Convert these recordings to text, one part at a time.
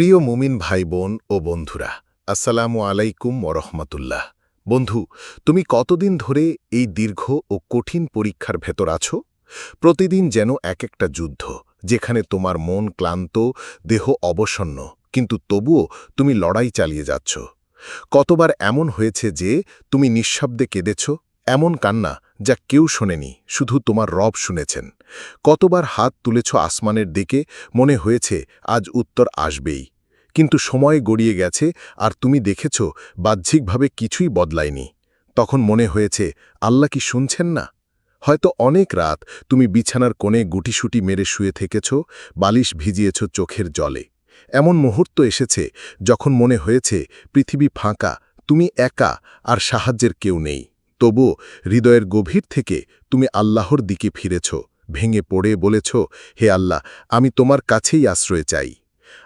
প্রিয় মুমিন ভাই বোন ও বন্ধুরা, আসসালামু আলাইকুম ওরহমতুল্লাহ বন্ধু, তুমি কতদিন ধরে এই দীর্ঘ ও কঠিন পরীক্ষার ভেতর আছো? প্রতিদিন যেন এক একটা যুদ্ধ, যেখানে তোমার মন ক্লান্ত, দেহ অবসন্ন, কিন্তু তবুও তুমি লড়াই চালিয়ে যাচ্ছ। কতবার এমন হয়েছে যে তুমি নিঃশব্দে কেঁদেছ? এমন কান্না যা কেউ শোনেনি, শুধু তোমার রব শুনেছেন। কতবার হাত তুলেছ আসমানের দিকে, মনে হয়েছে আজ উত্তর আসবেই। কিন্তু সময় গড়িয়ে গেছে আর তুমি দেখেছ বাহ্যিকভাবে কিছুই বদলায়নি। তখন মনে হয়েছে, আল্লাহ কি শুনছেন না? হয়তো অনেক রাত তুমি বিছানার কোণে গুটিসুটি মেরে শুয়ে থেকেছ, বালিশ ভিজিয়েছ চোখের জলে। এমন মুহূর্ত এসেছে যখন মনে হয়েছে, পৃথিবী ফাঁকা, তুমি একা, আর সাহায্যের কেউ নেই। তবুও হৃদয়ের গভীর থেকে তুমি আল্লাহর দিকে ফিরেছ, ভেঙে পড়ে বলেছ, হে আল্লাহ, আমি তোমার কাছেই আশ্রয় চাই।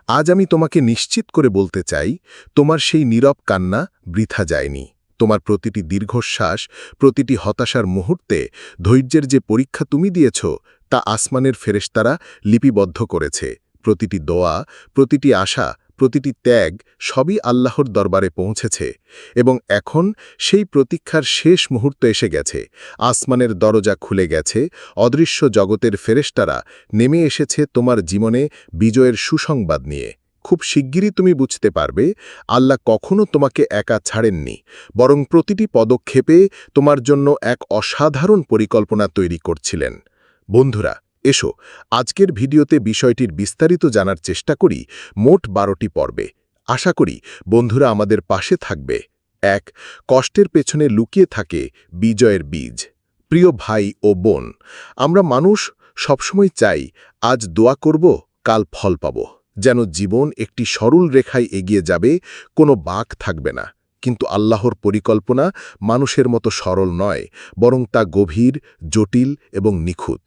আজ আমি তোমাকে নিশ্চিত করে বলতে চাই, তোমার সেই নীরব কান্না বৃথা যায়নি। তোমার প্রতিটি দীর্ঘশ্বাস, প্রতিটি হতাশার মুহূর্তে ধৈর্যের যে পরীক্ষা তুমি দিয়েছ, তা আসমানের ফেরেশতারা লিপিবদ্ধ করেছে। প্রতিটি দোয়া, প্রতিটি আশা প্রতিটি ত্যাগ সবই আল্লাহর দরবারে পৌঁছেছে এবং এখন সেই প্রতীক্ষার শেষ মুহূর্ত এসে গেছে। আসমানের দরজা খুলে গেছে, অদৃশ্য জগতের ফেরেশতারা নেমে এসেছে তোমার জীবনে বিজয়ের সুসংবাদ নিয়ে। খুব শিগগিরই তুমি বুঝতে পারবে, আল্লাহ কখনো তোমাকে একা ছাড়েননি, বরং প্রতিটি পদক্ষেপে তোমার জন্য এক অসাধারণ পরিকল্পনা তৈরি করছিলেন। বন্ধুরা এসো, আজকের ভিডিওতে বিষয়টির বিস্তারিত জানার চেষ্টা করি মোট বারোটি পর্বে। আশা করি বন্ধুরা আমাদের পাশে থাকবে। এক, কষ্টের পেছনে লুকিয়ে থাকে বিজয়ের বীজ। প্রিয় ভাই ও বোন, আমরা মানুষ সবসময় চাই আজ দোয়া করব, কাল ফল পাব। যেন জীবন একটি সরল রেখায় এগিয়ে যাবে, কোনো বাক থাকবে না। কিন্তু আল্লাহর পরিকল্পনা মানুষের মতো সরল নয়, বরং তা গভীর, জটিল এবং নিখুঁত।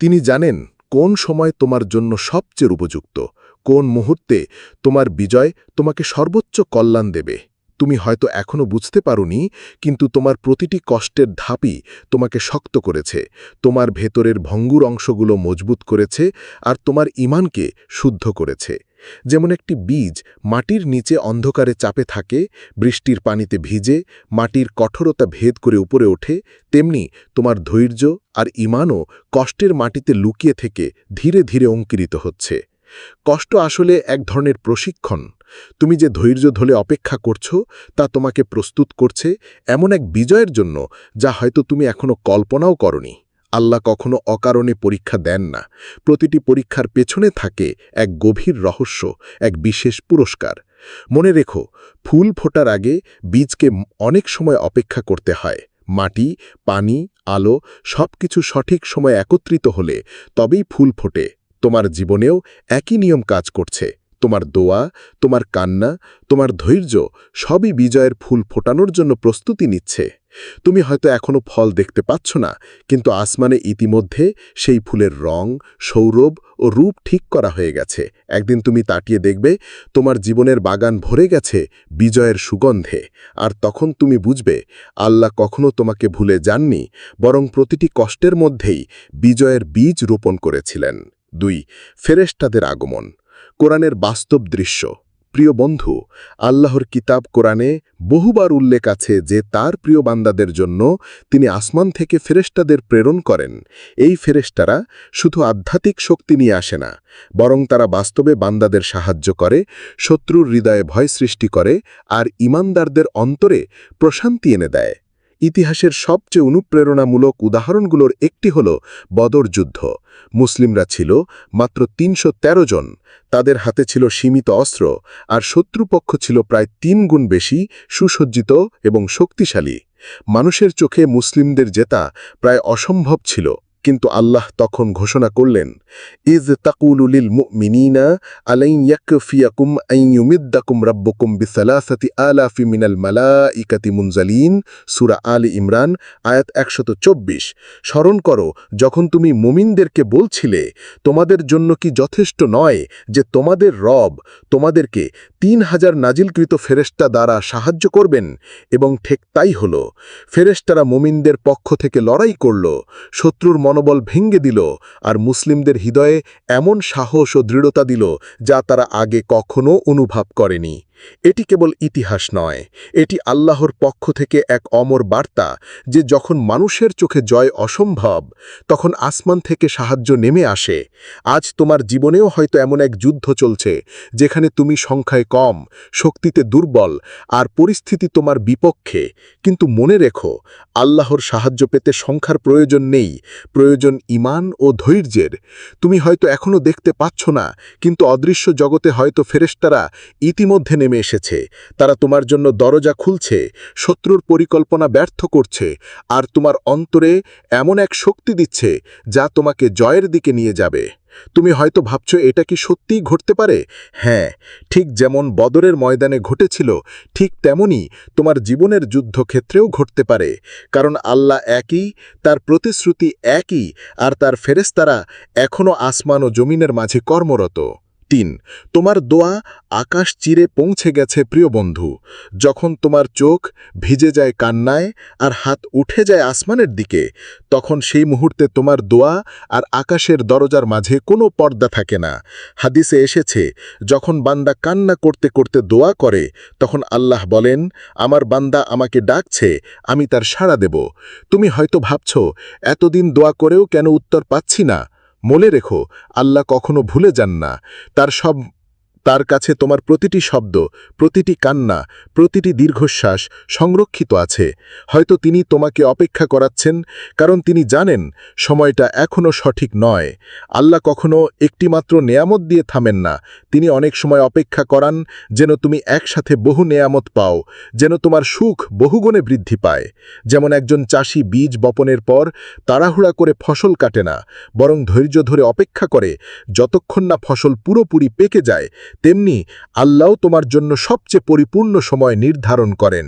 তিনি জানেন কোন সময় তোমার জন্য সবচেয়ে উপযুক্ত, কোন মুহূর্তে তোমার বিজয় তোমাকে সর্বোচ্চ কল্যাণ দেবে। তুমি হয়তো এখনও বুঝতে পারোনি, কিন্তু তোমার প্রতিটি কষ্টের ধাপই তোমাকে শক্ত করেছে, তোমার ভেতরের ভঙ্গুর অংশগুলো মজবুত করেছে, আর তোমার ইমানকে শুদ্ধ করেছে। যেমন একটি বীজ মাটির নিচে অন্ধকারে চাপে থাকে, বৃষ্টির পানিতে ভিজে, মাটির কঠোরতা ভেদ করে উপরে ওঠে, তেমনি তোমার ধৈর্য আর ইমানও কষ্টের মাটিতে লুকিয়ে থেকে ধীরে ধীরে অঙ্কিরিত হচ্ছে। কষ্ট আসলে এক ধরনের প্রশিক্ষণ। তুমি যে ধৈর্য ধরে অপেক্ষা করছ, তা তোমাকে প্রস্তুত করছে এমন এক বিজয়ের জন্য যা হয়তো তুমি এখনও কল্পনাও করনি। আল্লাহ কখনো অকারণে পরীক্ষা দেন না। প্রতিটি পরীক্ষার পেছনে থাকে এক গভীর রহস্য, এক বিশেষ পুরস্কার। মনে রেখো, ফুল ফোটার আগে বীজকে অনেক সময় অপেক্ষা করতে হয়। মাটি, পানি, আলো সবকিছু সঠিক সময় একত্রিত হলে তবেই ফুল ফোটে। তোমার জীবনেও একই নিয়ম কাজ করছে। তোমার দোয়া, তোমার কান্না, তোমার ধৈর্য সবই বিজয়ের ফুল ফোটানোর জন্য প্রস্তুতি নিচ্ছে। তুমি হয়তো এখনও ফল দেখতে পাচ্ছ না, কিন্তু আসমানে ইতিমধ্যে সেই ফুলের রং, সৌরভ ও রূপ ঠিক করা হয়ে গেছে। একদিন তুমি তাটিয়ে দেখবে, তোমার জীবনের বাগান ভরে গেছে বিজয়ের সুগন্ধে। আর তখন তুমি বুঝবে, আল্লাহ কখনো তোমাকে ভুলে যাননি, বরং প্রতিটি কষ্টের মধ্যেই বিজয়ের বীজ রোপণ করেছিলেন। দুই ফেরেস্তাদের আগমন। কোরআনের বাস্তব দৃশ্য। প্রিয় বন্ধু, আল্লাহর কিতাব কোরআনে বহুবার উল্লেখ আছে যে তার প্রিয় বান্দাদের জন্য তিনি আসমান থেকে ফেরেস্তাদের প্রেরণ করেন। এই ফেরেস্তারা শুধু আধ্যাত্মিক শক্তি নিয়ে আসে না, বরং তারা বাস্তবে বান্দাদের সাহায্য করে, শত্রুর হৃদয়ে ভয় সৃষ্টি করে, আর ইমানদারদের অন্তরে প্রশান্তি এনে দেয়। ইতিহাসের সবচেয়ে অনুপ্রেরণামূলক উদাহরণগুলোর একটি হল বদর যুদ্ধ। মুসলিমরা ছিল মাত্র তিনশো তেরো জন। তাদের হাতে ছিল সীমিত অস্ত্র আর শত্রুপক্ষ ছিল প্রায় তিন গুণ বেশি সুসজ্জিত এবং শক্তিশালী। মানুষের চোখে মুসলিমদের জেতা প্রায় অসম্ভব ছিল। কিন্তু আল্লাহ তখন ঘোষণা করলেন ইজ তাকুলুলিল মুমিনিনা আলাইন ইয়াকফিয়াকুম আইন ইউমিদ্দাকুম রাব্বুকুম বিসালাসাতি আলাফি মিনাল মালাইকাতি মুনজালিন সূরা আলী ইমরান, আয়াত 124 স্মরণ করো, যখন তুমি মুমিনদেরকে বলছিলে, তোমাদের জন্য কি যথেষ্ট নয় যে তোমাদের রব তোমাদেরকে তিন হাজার নাজিলকৃত ফেরেস্তা দ্বারা সাহায্য করবেন? এবং ঠিক তাই হল। ফেরেস্তারা মুমিনদের পক্ষ থেকে লড়াই করল, শত্রুর মনোবল ভেঙ্গে দিল আর মুসলিমদের হৃদয়ে এমন সাহস ও দৃঢ়তা দিল যা তারা আগে কখনও অনুভব করেনি। এটি কেবল ইতিহাস নয়, এটি আল্লাহর পক্ষ থেকে এক অমর বার্তা যে যখন মানুষের চোখে জয় অসম্ভব, তখন আসমান থেকে সাহায্য নেমে আসে। আজ তোমার জীবনেও হয়তো এমন এক যুদ্ধ চলছে, যেখানে তুমি সংখ্যায় কম, শক্তিতে দুর্বল আর পরিস্থিতি তোমার বিপক্ষে। কিন্তু মনে রেখো, আল্লাহর সাহায্য পেতে সংখ্যার প্রয়োজন নেই, প্রয়োজন ইমান ও ধৈর্যের। তুমি হয়তো এখনও দেখতে পাচ্ছ না, কিন্তু অদৃশ্য জগতে হয়তো ফেরেস্তারা ইতিমধ্যে নেমে এসেছে। তারা তোমার জন্য দরজা খুলছে, শত্রুর পরিকল্পনা ব্যর্থ করছে, আর তোমার অন্তরে এমন এক শক্তি দিচ্ছে যা তোমাকে জয়ের দিকে নিয়ে যাবে। তুমি হয়তো ভাবছ, এটা কি সত্যিই ঘটতে পারে? হ্যাঁ ঠিক যেমন বদরের ময়দানে ঘটেছিল, ঠিক তেমনি তোমার জীবনের যুদ্ধক্ষেত্রেও ঘটতে পারে, কারণ আল্লাহ একই, তার প্রতিশ্রুতি একই, আর তার ফেরেস্তারা এখনও আসমান ও জমিনের মাঝে কর্মরত। তিন, তোমার দোয়া আকাশ চিরে পৌঁছে গেছে প্রিয় বন্ধু। যখন তোমার চোখ ভিজে যায় কান্নায় আর হাত উঠে যায় আসমানের দিকে, তখন সেই মুহূর্তে তোমার দোয়া আর আকাশের দরজার মাঝে কোনো পর্দা থাকে না। হাদিসে এসেছে, যখন বান্দা কান্না করতে করতে দোয়া করে, তখন আল্লাহ বলেন, আমার বান্দা আমাকে ডাকছে, আমি তার সাড়া দেব। তুমি হয়তো ভাবছ, এতদিন দোয়া করেও কেন উত্তর পাচ্ছি না? মনে রেখো আল্লাহ কখনো ভুলে যান না। তার সব তার কাছে তোমার প্রতিটি শব্দ, প্রতিটি কান্না, প্রতিটি দীর্ঘশ্বাস সংরক্ষিত আছে। হয়তো তিনি তোমাকে অপেক্ষা করাচ্ছেন, কারণ তিনি জানেন সময়টা এখনও সঠিক নয়। আল্লাহ কখনো একটিমাত্র নেয়ামত দিয়ে থামেন না। তিনি অনেক সময় অপেক্ষা করান যেন তুমি একসাথে বহু নেয়ামত পাও, যেন তোমার সুখ বহুগুণে বৃদ্ধি পায়। যেমন একজন চাষি বীজ বপনের পর তাড়াহুড়া করে ফসল কাটে না, বরং ধৈর্য ধরে অপেক্ষা করে, যতক্ষণ না ফসল পুরোপুরি পেকে যায় তেমনি আল্লাহ তোমার জন্য সবচেয়ে পরিপূর্ণ সময় নির্ধারণ করেন।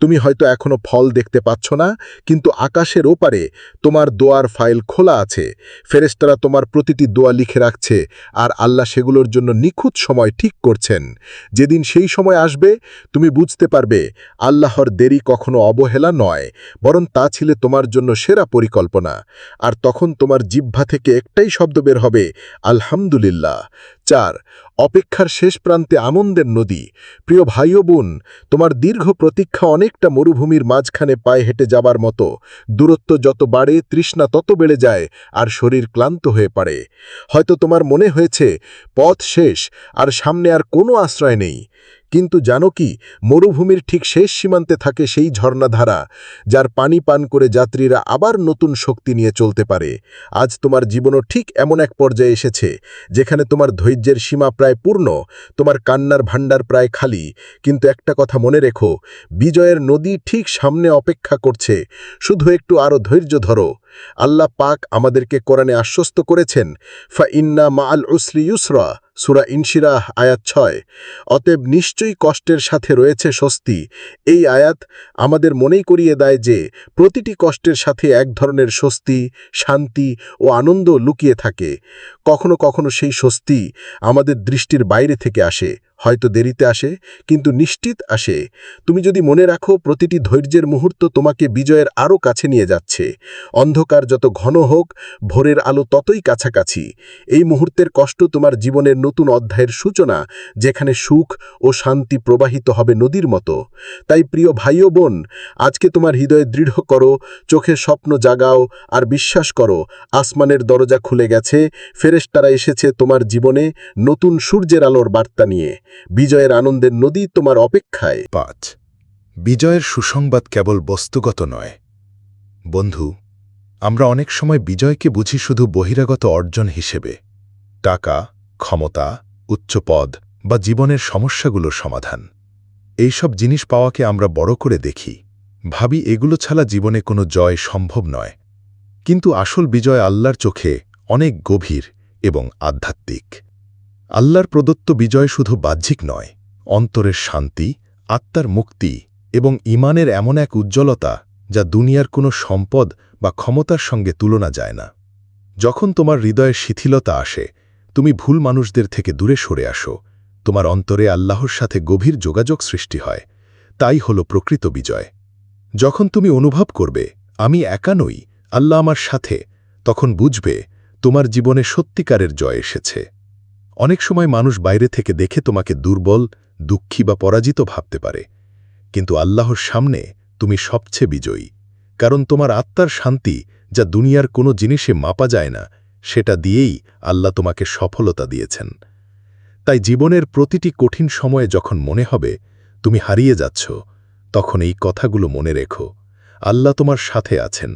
তুমি হয়তো এখনও ফল দেখতে পাচ্ছ না, কিন্তু আকাশের ওপারে তোমার দোয়ার ফাইল খোলা আছে। ফেরেস্তারা তোমার প্রতিটি দোয়া লিখে রাখছে, আর আল্লাহ সেগুলোর জন্য নিখুঁত সময় ঠিক করছেন। যেদিন সেই সময় আসবে, তুমি বুঝতে পারবে, আল্লাহর দেরি কখনো অবহেলা নয়, বরং তা ছিল তোমার জন্য সেরা পরিকল্পনা। আর তখন তোমার জিহ্বা থেকে একটাই শব্দ বের হবে, আলহামদুলিল্লাহ। চার, অপেক্ষার শেষ প্রান্তে আমন্দের নদী। প্রিয় ভাই বোন, তোমার দীর্ঘ প্রতীক্ষা অনেকটা মরুভূমির মাঝখানে পায়ে হেঁটে যাবার মতো। দূরত্ব যত বাড়ে, তৃষ্ণা তত বেড়ে যায়, আর শরীর ক্লান্ত হয়ে পড়ে। হয়তো তোমার মনে হয়েছে, পথ শেষ, আর সামনে আর কোনো আশ্রয় নেই। কিন্তু জানো কি, মরুভূমির ঠিক শেষ সীমান্তে থাকে সেই ঝর্ণাধারা, যার পানি পান করে যাত্রীরা আবার নতুন শক্তি নিয়ে চলতে পারে। আজ তোমার জীবনও ঠিক এমন এক পর্যায়ে এসেছে, যেখানে তোমার ধৈর্যের সীমা প্রায় পূর্ণ, তোমার কান্নার ভাণ্ডার প্রায় খালি। কিন্তু একটা কথা মনে রেখো, বিজয়ের নদী ঠিক সামনে অপেক্ষা করছে, শুধু একটু আরও ধৈর্য ধরো। আল্লাহ পাক আমাদেরকে কোরআনে আশ্বস্ত করেছেন, ফা ইন্না মা আল উসরি ইউসরা সুরা ইনশিরাহ আয়াত ছয়, অতএব নিশ্চয়ই কষ্টের সাথে রয়েছে স্বস্তি। এই আয়াত আমাদের মনেই করিয়ে দেয় যে, প্রতিটি কষ্টের সাথে এক ধরনের স্বস্তি, শান্তি ও আনন্দ লুকিয়ে থাকে। কখনো কখনো সেই স্বস্তি আমাদের দৃষ্টির বাইরে থেকে আসে। হয়তো দেরিতে আসে, কিন্তু নিশ্চিত আসে। তুমি যদি মনে রাখো, প্রতিটি ধৈর্যের মুহূর্ত তোমাকে বিজয়ের আরও কাছে নিয়ে যাচ্ছে। অন্ধকার যত ঘন হোক, ভোরের আলো ততই কাছাকাছি। এই মুহূর্তের কষ্ট তোমার জীবনের নতুন অধ্যায়ের সূচনা, যেখানে সুখ ও শান্তি প্রবাহিত হবে নদীর মতো। তাই প্রিয় ভাই ও বোন, আজকে তোমার হৃদয়ে দৃঢ় করো চোখে স্বপ্ন জাগাও আর বিশ্বাস করো, আসমানের দরজা খুলে গেছে, ফেরেশতারা এসেছে তোমার জীবনে নতুন সূর্যের আলোর বার্তা নিয়ে। বিজয়ের আনন্দের নদী তোমার অপেক্ষায়। পাঁচ, বিজয়ের সুসংবাদ কেবল বস্তুগত নয়। বন্ধু, আমরা অনেক সময় বিজয়কে বুঝি শুধু বহিরাগত অর্জন হিসেবে। টাকা, ক্ষমতা উচ্চপদ বা জীবনের সমস্যাগুলোর সমাধান। এইসব জিনিস পাওয়াকে আমরা বড় করে দেখি। ভাবি এগুলো ছাড়া জীবনে কোনো জয় সম্ভব নয়। কিন্তু আসল বিজয় আল্লাহর চোখে অনেক গভীর এবং আধ্যাত্মিক। আল্লাহর প্রদত্ত বিজয় শুধু বাহ্যিক নয়, অন্তরের শান্তি, আত্মার মুক্তি এবং ইমানের এমন এক উজ্জ্বলতা যা দুনিয়ার কোনো সম্পদ বা ক্ষমতার সঙ্গে তুলনা যায় না। যখন তোমার হৃদয়ে শিথিলতা আসে, তুমি ভুল মানুষদের থেকে দূরে সরে আসো, তোমার অন্তরে আল্লাহর সাথে গভীর যোগাযোগ সৃষ্টি হয়, তাই হল প্রকৃত বিজয়। যখন তুমি অনুভব করবে, আমি একা নই, আল্লাহ আমার সাথে তখন বুঝবে তোমার জীবনে সত্যিকারের জয় এসেছে। অনেক সময় মানুষ বাইরে থেকে দেখে তোমাকে দুর্বল, দুঃখী বা পরাজিত ভাবতে পারে। কিন্তু আল্লাহর সামনে তুমি সবচেয়ে বিজয়ী। কারণ তোমার আত্মার শান্তি যা দুনিয়ার কোনো জিনিসে মাপা যায় না, সেটা দিয়েই আল্লাহ তোমাকে সফলতা দিয়েছেন। তাই জীবনের প্রতিটি কঠিন সময়ে যখন মনে হবে তুমি হারিয়ে যাচ্ছ, তখন এই কথাগুলো মনে রেখো। আল্লাহ তোমার সাথে আছেন,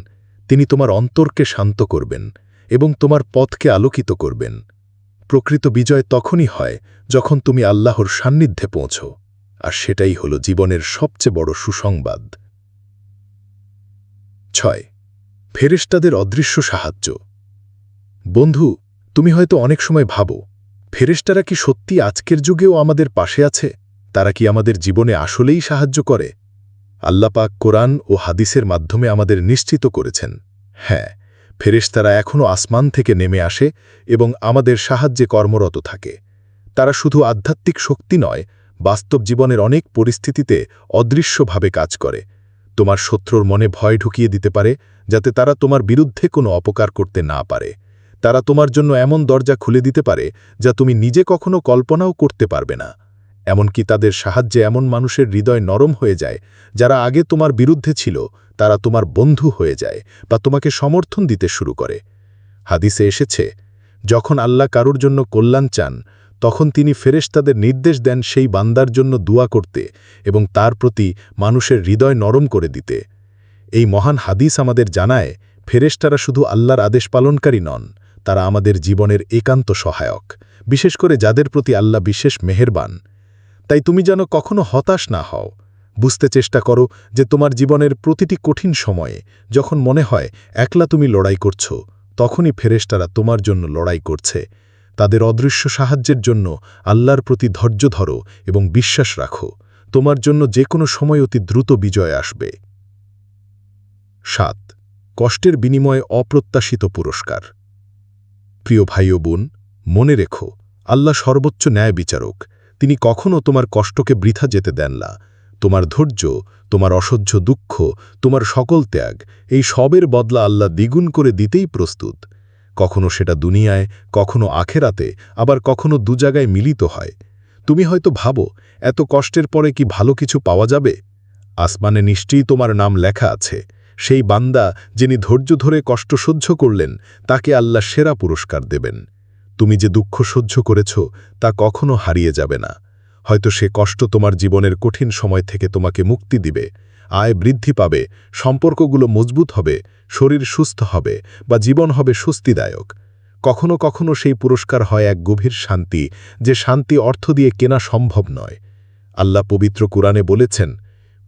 তিনি তোমার অন্তরকে শান্ত করবেন এবং তোমার পথকে আলোকিত করবেন। প্রকৃত বিজয় তখনই হয় যখন তুমি আল্লাহর সান্নিধ্যে পৌঁছো, আর সেটাই হল জীবনের সবচেয়ে বড় সুসংবাদ। ছয়, ফেরেশতাদের অদৃশ্য সাহায্য। বন্ধু, তুমি হয়তো অনেক সময় ভাবো, ফেরেশতারা কি সত্যি আজকের যুগেও আমাদের পাশে আছে? তারা কি আমাদের জীবনে আসলেই সাহায্য করে? আল্লাপাক কোরআন ও হাদিসের মাধ্যমে আমাদের নিশ্চিত করেছেন। হ্যাঁ ফেরেশতারা এখনও আসমান থেকে নেমে আসে এবং আমাদের সাহায্যে কর্মরত থাকে। তারা শুধু আধ্যাত্মিক শক্তি নয়, বাস্তব জীবনের অনেক পরিস্থিতিতে অদৃশ্যভাবে কাজ করে। তোমার শত্রুর মনে ভয় ঢুকিয়ে দিতে পারে, যাতে তারা তোমার বিরুদ্ধে কোনো অপকার করতে না পারে। তারা তোমার জন্য এমন দরজা খুলে দিতে পারে, যা তুমি নিজে কখনো কল্পনাও করতে পারবে না। এমনকি তাদের সাহায্যে এমন মানুষের হৃদয় নরম হয়ে যায়, যারা আগে তোমার বিরুদ্ধে ছিল তারা তোমার বন্ধু হয়ে যায় বা তোমাকে সমর্থন দিতে শুরু করে। হাদিসে এসেছে, যখন আল্লাহ কারুর জন্য কল্যাণ চান, তখন তিনি ফেরেশতাদের নির্দেশ দেন সেই বান্দার জন্য দোয়া করতে এবং তার প্রতি মানুষের হৃদয় নরম করে দিতে। এই মহান হাদিস আমাদের জানায়, ফেরেশতারা শুধু আল্লাহর আদেশ পালনকারী নন, তারা আমাদের জীবনের একান্ত সহায়ক, বিশেষ করে যাদের প্রতি আল্লাহ বিশেষ মেহেরবান। তাই তুমি যেন কখনো হতাশ না হও। বুঝতে চেষ্টা করো যে তোমার জীবনের প্রতিটি কঠিন সময়ে যখন মনে হয় একলা তুমি লড়াই করছ, তখনই ফেরেশতারা তোমার জন্য লড়াই করছে। তাদের অদৃশ্য সাহায্যের জন্য আল্লাহর প্রতি ধৈর্য ধরো এবং বিশ্বাস রাখো। তোমার জন্য যে কোনো সময় অতি দ্রুত বিজয় আসবে। সাত, কষ্টের বিনিময়ে অপ্রত্যাশিত পুরস্কার। প্রিয় ভাই ও বোন, মনে রেখো, আল্লাহ সর্বোচ্চ ন্যায় বিচারক। তিনি কখনও তোমার কষ্টকে বৃথা যেতে দেন না। তোমার ধৈর্য, তোমার অসহ্য দুঃখ, তোমার সকল ত্যাগ, এই সবের বদলা আল্লাহ দ্বিগুণ করে দিতেই প্রস্তুত। কখনো সেটা দুনিয়ায়, কখনো আখেরাতে, আবার কখনো দু জায়গায় মিলিত হয়। তুমি হয়তো ভাবো, এত কষ্টের পরে কি ভালো কিছু পাওয়া যাবে? আসমানে নিশ্চয়ই তোমার নাম লেখা আছে। সেই বান্দা যিনি ধৈর্য ধরে কষ্ট সহ্য করলেন, তাকে আল্লাহ সেরা পুরস্কার দেবেন। তুমি যে দুঃখ সহ্য করেছ, তা কখনো হারিয়ে যাবে না। হয়তো সে কষ্ট তোমার জীবনের কঠিন সময় থেকে তোমাকে মুক্তি দিবে, আয় বৃদ্ধি পাবে, সম্পর্কগুলো মজবুত হবে, শরীর সুস্থ হবে বা জীবন হবে স্বস্তিদায়ক। কখনো কখনো সেই পুরস্কার হয় এক গভীর শান্তি, যে শান্তি অর্থ দিয়ে কেনা সম্ভব নয়। আল্লাহ পবিত্র কুরআনে বলেছেন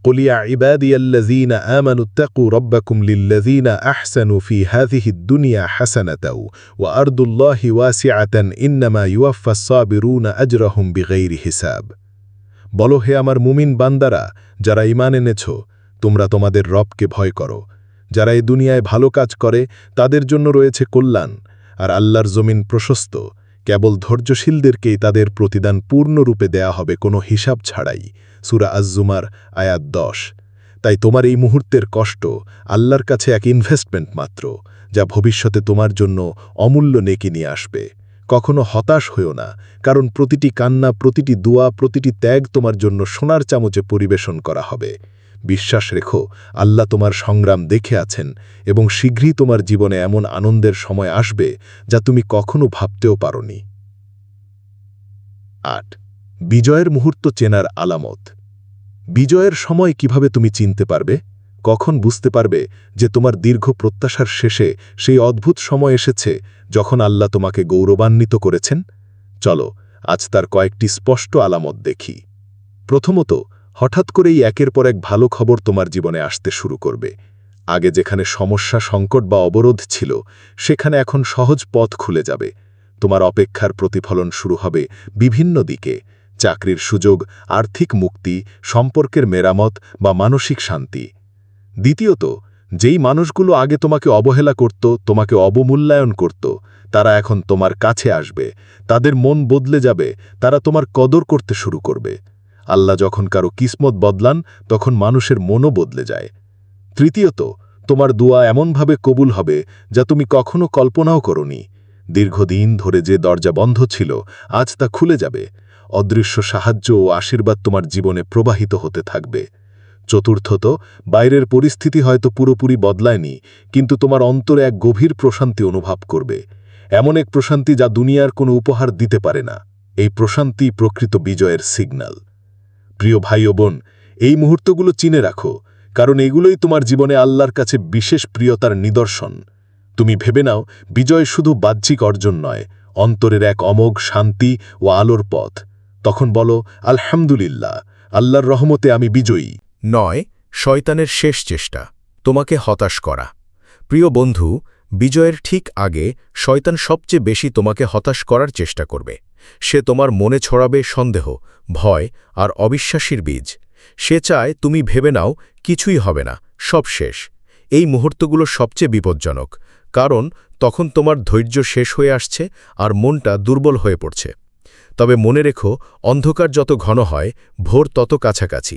قُلْيَا عِبَادِيَ الَّذِينَ آمَنُوا اتَّقُوا رَبَّكُمْ لِلَّذِينَ أَحْسَنُوا فِي هَذِهِ الدُّنْيَا حَسَنَةً وَأَرْضُ اللَّهِ وَاسِعَةً إِنَّمَا يُوَفَّى الصَّابِرُونَ أَجْرَهُمْ بِغَيْرِ হিসাব বলো হে আমার মুমিন বান্দারা যারা ইমান এনেছ তোমরা তোমাদের রবকে ভয় করো যারা এই দুনিয়ায় ভালো কাজ করে তাদের জন্য রয়েছে কল্যাণ আর আল্লাহর জমিন প্রশস্ত কেবল ধৈর্যশীলদেরকেই তাদের প্রতিদান পূর্ণরূপে দেয়া হবে কোনো হিসাব ছাড়াই সুরা আজ্জুমার আয়াত দশ। তাই তোমার এই মুহূর্তের কষ্ট আল্লাহর কাছে এক ইনভেস্টমেন্ট মাত্র, যা ভবিষ্যতে তোমার জন্য অমূল্য নেকি নিয়ে আসবে। কখনো হতাশ হইও না, কারণ প্রতিটি কান্না, প্রতিটি দোয়া, প্রতিটি ত্যাগ তোমার জন্য সোনার চামচে পরিবেশন করা হবে। বিশ্বাস রেখো, আল্লাহ তোমার সংগ্রাম দেখে আছেন এবং শীঘ্রই তোমার জীবনে এমন আনন্দের সময় আসবে যা তুমি কখনো ভাবতেও পারোনি। আট বিজয়ের মুহূর্ত চেনার আলামত। বিজয়ের সময় কীভাবে তুমি চিনতে পারবে? কখন বুঝতে পারবে যে তোমার দীর্ঘ প্রত্যাশার শেষে সেই অদ্ভুত সময় এসেছে যখন আল্লাহ তোমাকে গৌরবান্বিত করেছেন? চলো, আজ তার কয়েকটি স্পষ্ট আলামত দেখি। প্রথমত, হঠাৎ করেই একের পর এক ভালো খবর তোমার জীবনে আসতে শুরু করবে। আগে যেখানে সমস্যা, সংকট বা অবরোধ ছিল, সেখানে এখন সহজ পথ খুলে যাবে। তোমার অপেক্ষার প্রতিফলন শুরু হবে বিভিন্ন দিকে। চাকরির সুযোগ, আর্থিক মুক্তি, সম্পর্কের মেরামত বা মানসিক শান্তি। দ্বিতীয়ত, যেই মানুষগুলো আগে তোমাকে অবহেলা করত, তোমাকে অবমূল্যায়ন করত, তারা এখন তোমার কাছে আসবে, তাদের মন বদলে যাবে, তারা তোমার কদর করতে শুরু করবে। আল্লাহ যখন কারও কিসমত বদলান, তখন মানুষের মনও বদলে যায়। তৃতীয়ত, তোমার দোয়া এমনভাবে কবুল হবে যা তুমি কখনো কল্পনাও করনি। দীর্ঘদিন ধরে যে দরজা বন্ধ ছিল, আজ তা খুলে যাবে। অদৃশ্য সাহায্য ও আশীর্বাদ তোমার জীবনে প্রবাহিত হতে থাকবে। চতুর্থত, বাইরের পরিস্থিতি হয়তো পুরোপুরি বদলায়নি, কিন্তু তোমার অন্তরে এক গভীর প্রশান্তি অনুভব করবে। এমন এক প্রশান্তি যা দুনিয়ার কোনো উপহার দিতে পারে না। এই প্রশান্তি প্রকৃত বিজয়ের সিগন্যাল প্রিয় ভাই ও বোন, এই মুহূর্তগুলো চিনে রাখো, কারণ এগুলোই তোমার জীবনে আল্লাহর কাছে বিশেষ প্রিয়তার নিদর্শন। তুমি ভেবে নাও, বিজয় শুধু বাহ্যিক অর্জন নয়, অন্তরের এক অমোঘ শান্তি ও আলোর পথ। তখন বলো, আলহামদুলিল্লাহ, আল্লাহর রহমতে আমি বিজয়ী। নয়, শয়তানের শেষ চেষ্টা, তোমাকে হতাশ করা। প্রিয় বন্ধু, বিজয়ের ঠিক আগে শয়তান সবচেয়ে বেশি তোমাকে হতাশ করার চেষ্টা করবে। সে তোমার মনে ছড়াবে সন্দেহ, ভয় আর অবিশ্বাসীর বীজ। সে চায় তুমি ভেবে নাও, কিছুই হবে না, সব শেষ। এই মুহূর্তগুলো সবচেয়ে বিপজ্জনক, কারণ তখন তোমার ধৈর্য শেষ হয়ে আসছে আর মনটা দুর্বল হয়ে পড়ছে। তবে মনে রেখো, অন্ধকার যত ঘন হয়, ভোর তত কাছাকাছি।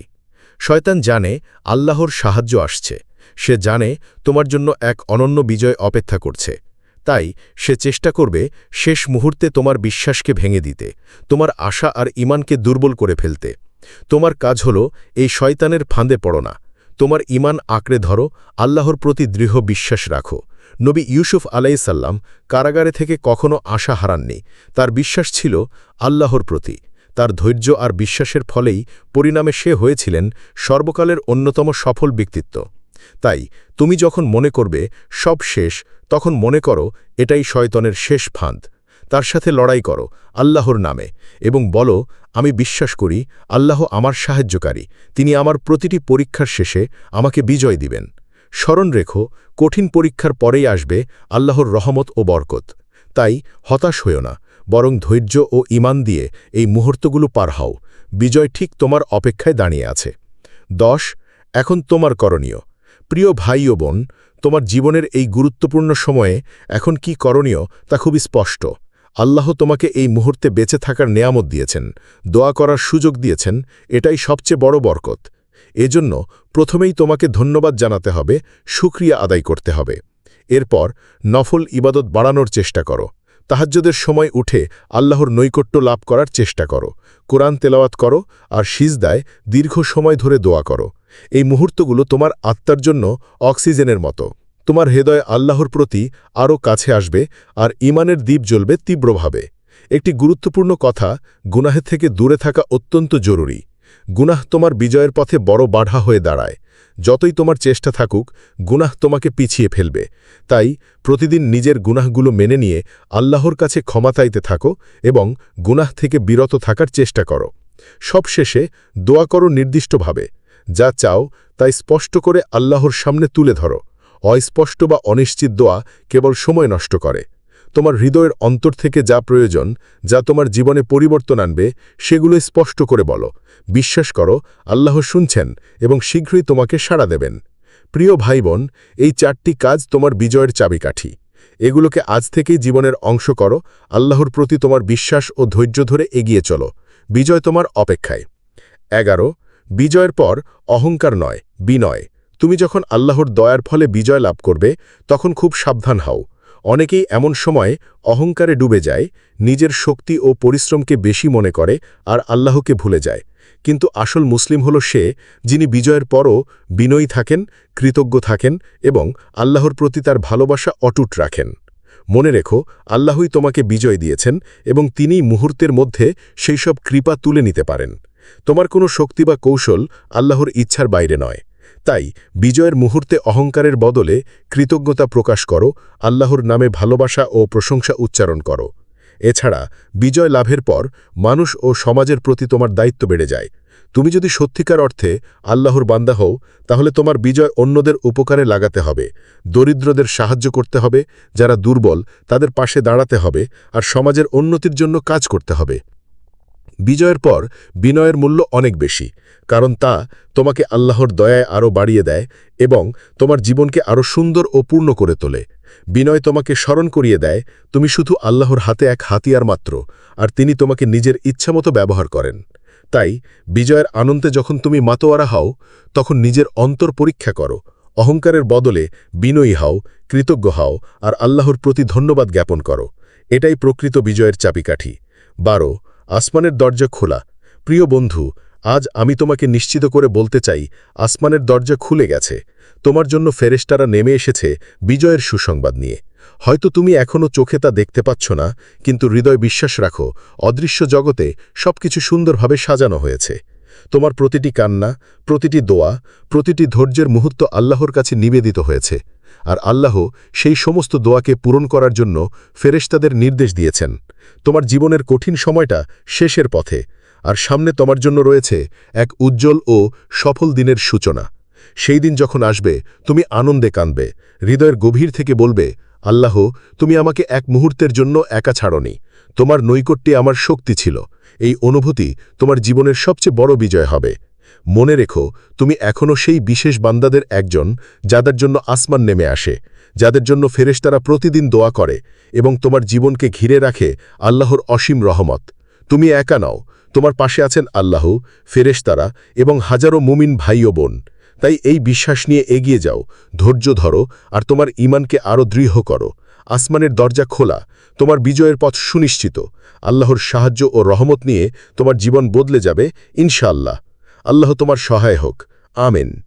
শয়তান জানে আল্লাহর সাহায্য আসছে। সে জানে তোমার জন্য এক অনন্য বিজয় অপেক্ষা করছে। তাই সে চেষ্টা করবে শেষ মুহূর্তে তোমার বিশ্বাসকে ভেঙে দিতে, তোমার আশা আর ইমানকে দুর্বল করে ফেলতে। তোমার কাজ হল, এই শয়তানের ফাঁদে পড়ো না। তোমার ইমান আঁকড়ে ধরো, আল্লাহর প্রতি দৃঢ় বিশ্বাস রাখো। নবী ইউসুফ আলাইসাল্লাম কারাগারে থেকে কখনো আশা হারাননি। তার বিশ্বাস ছিল আল্লাহর প্রতি। তার ধৈর্য আর বিশ্বাসের ফলেই পরিণামে সে হয়েছিলেন সর্বকালের অন্যতম সফল ব্যক্তিত্ব। তাই তুমি যখন মনে করবে সব শেষ, তখন মনে করো এটাই শয়তনের শেষ ফাঁদ। তার সাথে লড়াই করো আল্লাহর নামে এবং বলো, আমি বিশ্বাস করি আল্লাহ আমার সাহায্যকারী। তিনি আমার প্রতিটি পরীক্ষার শেষে আমাকে বিজয় দিবেন। স্মরণ রেখো, কঠিন পরীক্ষার পরেই আসবে আল্লাহর রহমত ও বরকত। তাই হতাশ হইও না, বরং ধৈর্য ও ইমান দিয়ে এই মুহূর্তগুলো পার হও। বিজয় ঠিক তোমার অপেক্ষায় দাঁড়িয়ে আছে। দশ, এখন তোমার করণীয়। প্রিয় ভাই ও বোন, তোমার জীবনের এই গুরুত্বপূর্ণ সময়ে এখন কি করণীয় তা খুবই স্পষ্ট। আল্লাহ তোমাকে এই মুহূর্তে বেঁচে থাকার নেয়ামত দিয়েছেন, দোয়া করার সুযোগ দিয়েছেন, এটাই সবচেয়ে বড় বরকত। এজন্য প্রথমেই তোমাকে ধন্যবাদ জানাতে হবে, সুক্রিয়া আদায় করতে হবে। এরপর নফল ইবাদত বাড়ানোর চেষ্টা করো। তাহাজ্যদের সময় উঠে আল্লাহর নৈকট্য লাভ করার চেষ্টা করো। কোরআন তেলাওয়াত করো আর সিজদায় দীর্ঘ সময় ধরে দোয়া করো। এই মুহূর্তগুলো তোমার আত্মার জন্য অক্সিজেনের মতো। তোমার হৃদয় আল্লাহর প্রতি আরও কাছে আসবে আর ইমানের দ্বীপ জ্বলবে তীব্রভাবে। একটি গুরুত্বপূর্ণ কথা গুনাহের থেকে দূরে থাকা অত্যন্ত জরুরি। গুনাহ তোমার বিজয়ের পথে বড় বাধা হয়ে দাঁড়ায়। যতই তোমার চেষ্টা থাকুক, গুনাহ তোমাকে পিছিয়ে ফেলবে। তাই প্রতিদিন নিজের গুনাহগুলো মেনে নিয়ে আল্লাহর কাছে ক্ষমা চাইতে থাকো এবং গুনাহ থেকে বিরত থাকার চেষ্টা করো। সবশেষে দোয়া করো নির্দিষ্টভাবে। যা চাও তাই স্পষ্ট করে আল্লাহর সামনে তুলে ধরো। অস্পষ্ট বা অনিশ্চিত দোয়া কেবল সময় নষ্ট করে। তোমার হৃদয়ের অন্তর থেকে যা প্রয়োজন, যা তোমার জীবনে পরিবর্তন আনবে, সেগুলো স্পষ্ট করে বলো। বিশ্বাস করো, আল্লাহ শুনছেন এবং শীঘ্রই তোমাকে সাড়া দেবেন। প্রিয় ভাই বোন এই চারটি কাজ তোমার বিজয়ের চাবিকাঠি। এগুলোকে আজ থেকেই জীবনের অংশ করো, আল্লাহর প্রতি তোমার বিশ্বাস ও ধৈর্য ধরে এগিয়ে চলো। বিজয় তোমার অপেক্ষায়। এগারো, বিজয়ের পর অহংকার নয়, বিনয়। তুমি যখন আল্লাহর দয়ার ফলে বিজয় লাভ করবে, তখন খুব সাবধান হও। অনেকেই এমন সময় অহংকারে ডুবে যায়, নিজের শক্তি ও পরিশ্রমকে বেশি মনে করে আর আল্লাহকে ভুলে যায়। কিন্তু আসল মুসলিম হল সে, যিনি বিজয়ের পরও বিনয়ী থাকেন, কৃতজ্ঞ থাকেন এবং আল্লাহর প্রতি তার ভালোবাসা অটুট রাখেন। মনে রেখো, আল্লাহই তোমাকে বিজয় দিয়েছেন এবং তিনি মুহূর্তের মধ্যে সেই সব কৃপা তুলে নিতে পারেন। তোমার কোনো শক্তি বা কৌশল আল্লাহর ইচ্ছার বাইরে নয়। তাই বিজয়ের মুহূর্তে অহংকারের বদলে কৃতজ্ঞতা প্রকাশ করো, আল্লাহর নামে ভালোবাসা ও প্রশংসা উচ্চারণ করো। এছাড়া বিজয় লাভের পর মানুষ ও সমাজের প্রতি তোমার দায়িত্ব বেড়ে যায়। তুমি যদি সত্যিকার অর্থে আল্লাহর বান্দা হও, তাহলে তোমার বিজয় অন্যদের উপকারে লাগাতে হবে, দরিদ্রদের সাহায্য করতে হবে, যারা দুর্বল তাদের পাশে দাঁড়াতে হবে, আর সমাজের উন্নতির জন্য কাজ করতে হবে। বিজয়ের পর বিনয়ের মূল্য অনেক বেশি, কারণ তা তোমাকে আল্লাহর দয়ায় আরও বাড়িয়ে দেয় এবং তোমার জীবনকে আরও সুন্দর ও পূর্ণ করে তোলে। বিনয় তোমাকে স্মরণ করিয়ে দেয়, তুমি শুধু আল্লাহর হাতে এক হাতিয়ার মাত্র, আর তিনি তোমাকে নিজের ইচ্ছামতো ব্যবহার করেন। তাই বিজয়ের আনন্দে যখন তুমি মাতোয়ারা হও, তখন নিজের অন্তর পরীক্ষা করো, অহংকারের বদলে বিনয়ী হও, কৃতজ্ঞ হও, আর আল্লাহর প্রতি ধন্যবাদ জ্ঞাপন করো। এটাই প্রকৃত বিজয়ের চাবিকাঠি। বারো আসমানের দরজা খোলা। প্রিয় বন্ধু, আজ আমি তোমাকে নিশ্চিত করে বলতে চাই, আসমানের দরজা খুলে গেছে। তোমার জন্য ফেরেশতারা নেমে এসেছে বিজয়ের সুসংবাদ নিয়ে। হয়তো তুমি এখনও চোখে তা দেখতে পাচ্ছ না, কিন্তু হৃদয় বিশ্বাস রাখো, অদৃশ্য জগতে সবকিছু সুন্দরভাবে সাজানো হয়েছে। তোমার প্রতিটি কান্না, প্রতিটি দোয়া, প্রতিটি ধৈর্যের মুহূর্ত আল্লাহর কাছে নিবেদিত হয়েছে। আর আল্লাহ সেই সমস্ত দোয়াকে পূরণ করার জন্য ফেরেশতাদের নির্দেশ দিয়েছেন। তোমার জীবনের কঠিন সময়টা শেষের পথে, আর সামনে তোমার জন্য রয়েছে এক উজ্জ্বল ও সফল দিনের সূচনা। সেই দিন যখন আসবে, তুমি আনন্দে কাঁদবে, হৃদয়ের গভীর থেকে বলবে, আল্লাহ, তুমি আমাকে এক মুহূর্তের জন্য একা ছাড়নি। তোমার নৈকট্যে আমার শক্তি ছিল। এই অনুভূতি তোমার জীবনের সবচেয়ে বড় বিজয় হবে। মনে রেখো, তুমি এখনও সেই বিশেষ বান্দাদের একজন যাদের জন্য আসমান নেমে আসে, যাদের জন্য ফেরেশতারা প্রতিদিন দোয়া করে এবং তোমার জীবনকে ঘিরে রাখে আল্লাহর অসীম রহমত। তুমি একা নাও, তোমার পাশে আছেন আল্লাহ, ফেরেশতারা এবং হাজারো মুমিন ভাই ও বোন। তাই এই বিশ্বাস নিয়ে এগিয়ে যাও, ধৈর্য ধরো আর তোমার ইমানকে আরও দৃঢ় করো। আসমানের দরজা খোলা, তোমার বিজয়ের পথ সুনিশ্চিত। আল্লাহর সাহায্য ও রহমত নিয়ে তোমার জীবন বদলে যাবে, ইনশাআল্লাহ। আল্লাহ তোমার সহায় হোক। আমেন।